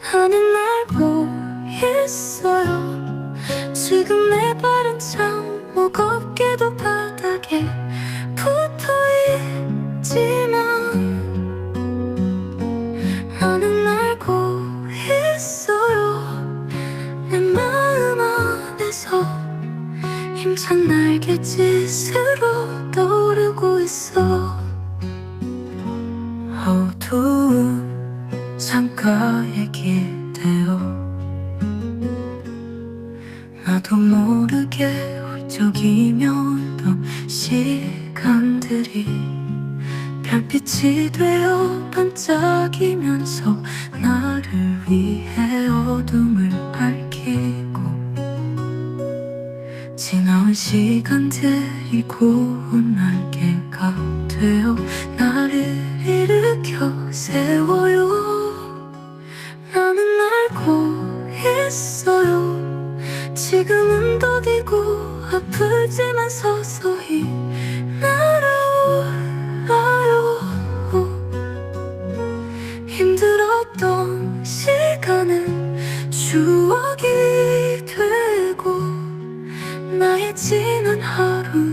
나는 알고 있어요. 지금 내 발은 참 무겁게도 바닥에 붙어 있지만 나는 알고 있어요. 내 마음 안에서 힘찬 날갯짓으로 떠 창가에 기대어 나도 모르게 훌쩍이며 울던 시간들이 별빛이 되어 반짝이면서 나를 위해 어둠을 밝히고 지나온 시간들이 고운 날개가 되어 나를 일으켜 세워요 서서히 날아올라요. 힘들었던 시간은 추억이 되고 나의 지난 하루